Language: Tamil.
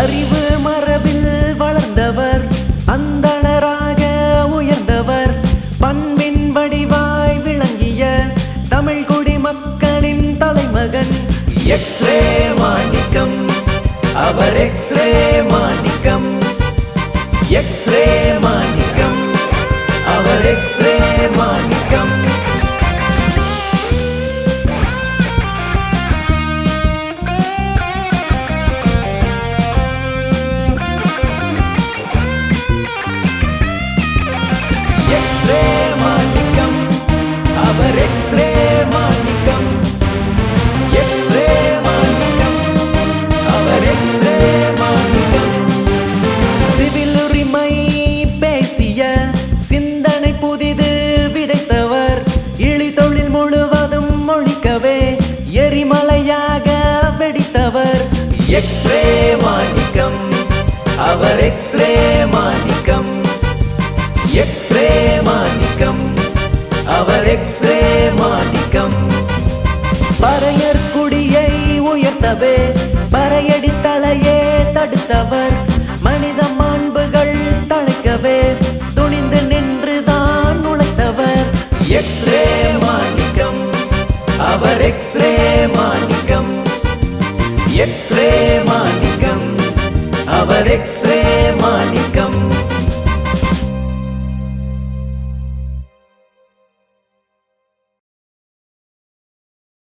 அறிவு மரபில் வளர்ந்தவர் அந்தணராக உயர்ந்தவர் பண்பின் வடிவாய் விளங்கிய தமிழ் குடி மக்களின் தலைமகன். எக்ஸ்ரே மாணிக்கம் அவர் X ray Manickam. X ray Manickam அவர் X ray Manickam. X ray Manickam அவர் X ray Manickam. X ray Manickam அவர் எக்ஸ்ரே மாணிக்கம். பறையர் குடியை உயர்த்தவே பறையடி தலையே தடுத்தவர். மனித மாண்புகள் தழைக்கவே துணிந்து நின்றுதான் உழைத்தவர். எக்ஸ்ரே மாணிக்கம் அவர் எக்ஸ்ரே மாணிக்கம். எக்ஸ்ரே மாணிக்கம். அவர் எக்ஸ்